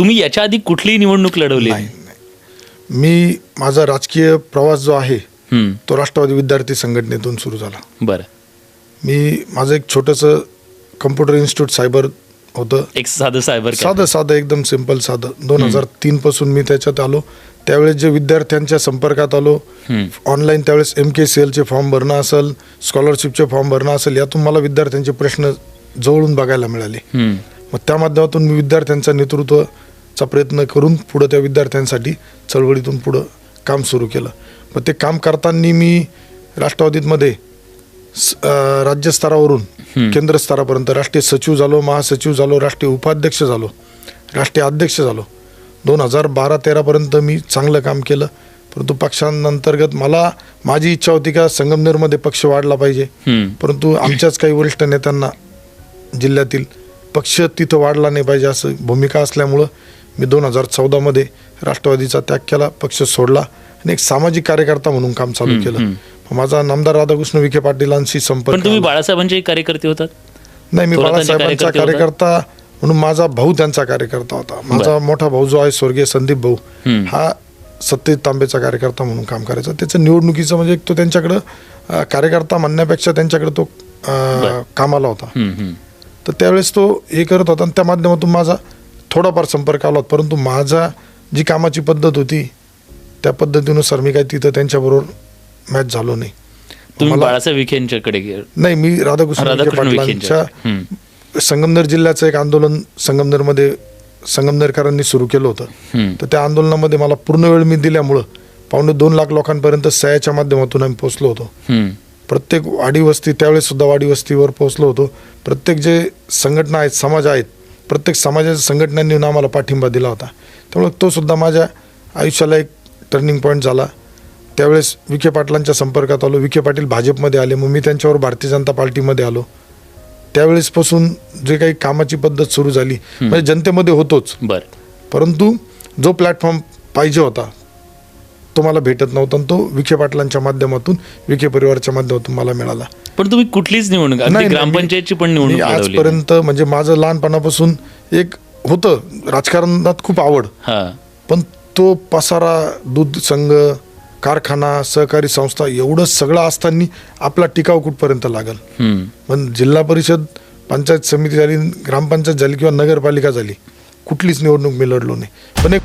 तुम्ही याच्या आधी कुठलीही निवडणूक लढवली? नाही नाही. मी माझा राजकीय प्रवास जो आहे हम्म, तो राष्ट्रवादी विद्यार्थी संघटनेतून सुरू झाला. बरं. मी माझं एक छोटंसं कम्प्युटर इन्स्टिट्यूट सायबर होतं. एक साधं सायबर साधं साधं एकदम सिंपल साधं. दोन हजार तीन पासून मी त्याच्यात आलो. त्यावेळेस जे विद्यार्थ्यांच्या संपर्कात आलो हम्म. ऑनलाईन त्यावेळेस एम के सी एलचे फॉर्म भरणं असेल स्कॉलरशिपचे फॉर्म भरणं असेल यातून मला विद्यार्थ्यांचे प्रश्न जवळून बघायला मिळाले. हम्म, मग त्या माध्यमातून मी विद्यार्थ्यांचा नेतृत्वचा प्रयत्न करून पुढं त्या विद्यार्थ्यांसाठी चळवळीतून पुढं काम सुरू केलं. मग ते काम करताना मी अं, राज्यस्तरावरून केंद्र स्तरापर्यंत राष्ट्रीय सचिव झालो महासचिव झालो राष्ट्रीय उपाध्यक्ष झालो राष्ट्रीय अध्यक्ष झालो. दोन हजार बारा तेरापर्यंत मी चांगलं काम केलं. परंतु पक्षांतर्गत मला माझी इच्छा होती का संगमनेरमध्ये पक्ष वाढला पाहिजे. परंतु आमच्याच काही वरिष्ठ नेत्यांना जिल्ह्यातील पक्ष तिथं वाढला नाही पाहिजे असं भूमिका असल्यामुळं मी दोन हजार चौदामध्ये राष्ट्रवादीचा त्याग केला पक्ष सोडला आणि एक सामाजिक कार्यकर्ता म्हणून काम चालू केलं. माझा नामदार राधाकृष्ण विखे पाटीलांशी संपर्क तुम्ही. बाळासाहेबांचे कार्यकर्ते होतात? नाही मी बाळासाहेबांचा कार्यकर्ते म्हणून माझा भाऊ त्यांचा कार्यकर्ता होता. माझा मोठा भाऊ जो आहे स्वर्गीय संदीप भाऊ. हा सत्यजित तांबेचा कार्यकर्ता म्हणून काम करायचा. त्याचं निवडणुकीचं म्हणजे एक तो त्यांच्याकडं कार्यकर्ता म्हणण्यापेक्षा त्यांच्याकडे तो कामाला होता. तर त्यावेळेस तो हे करत होता आणि त्या माध्यमातून माझा थोडाफार संपर्क आला होता परंतु माझा जी कामाची पद्धत होती त्या पद्धतीनुसार मी काही तिथं त्यांच्याबरोबर मॅच झालो नाही. तुम्ही मला- बाळासाहेब विखेंच्याकडे गे- नाही मी राधाकृष्ण पाटलांच्या संगमनेर जिल्ह्याचं एक आंदोलन संगमनेरमध्ये संगमनेरकरांनी सुरू केलं होतं. तर त्या आंदोलनामध्ये मला पूर्ण वेळ मी दिल्यामुळं पावणे दोन लाख लोकांपर्यंत सह्याच्या माध्यमातून आम्ही पोहोचलो होतो. प्रत्येक वाडी वस्ती त्यावेळेस सुद्धा वाडी वस्तीवर पोहोचलो होतो. प्रत्येक जे संघटना आहेत समाज आहेत प्रत्येक समाजाच्या संघटनांनी आम्हाला पाठिंबा दिला होता. त्यामुळे तो सुद्धा माझ्या आयुष्याला एक टर्निंग पॉईंट झाला. त्यावेळेस विखे पाटलांच्या संपर्कात आलो. विखे पाटील भाजपमध्ये आले. मग मी त्यांच्यावर भारतीय जनता पार्टीमध्ये आलो. त्यावेळेसपासून जे काही कामाची पद्धत सुरू झाली म्हणजे जनतेमध्ये होतोच. बरं. परंतु जो प्लॅटफॉर्म पाहिजे होता तो मला भेटत नव्हता आणि तो विखे पाटलांच्या माध्यमातून विखे परिवारच्या माध्यमातून मला मिळाला. पण तुम्ही कुठलीच निवडणूक अगदी नाही, नाही, ग्रामपंचायतची पण मी निवडणूक लढवली. आजपर्यंत म्हणजे माझं लहानपणापासून एक होतं. राजकारणात खूप आवड. हा. पण तो पसारा दूध संघ कारखाना सहकारी संस्था एवढं सगळं असताना आपला टिकाव कुठपर्यंत लागल? हम्म, पण जिल्हा परिषद पंचायत समिती झाली ग्रामपंचायत झाली किंवा नगरपालिका झाली कुठलीच निवडणूक मी लढलो नाही. पण एक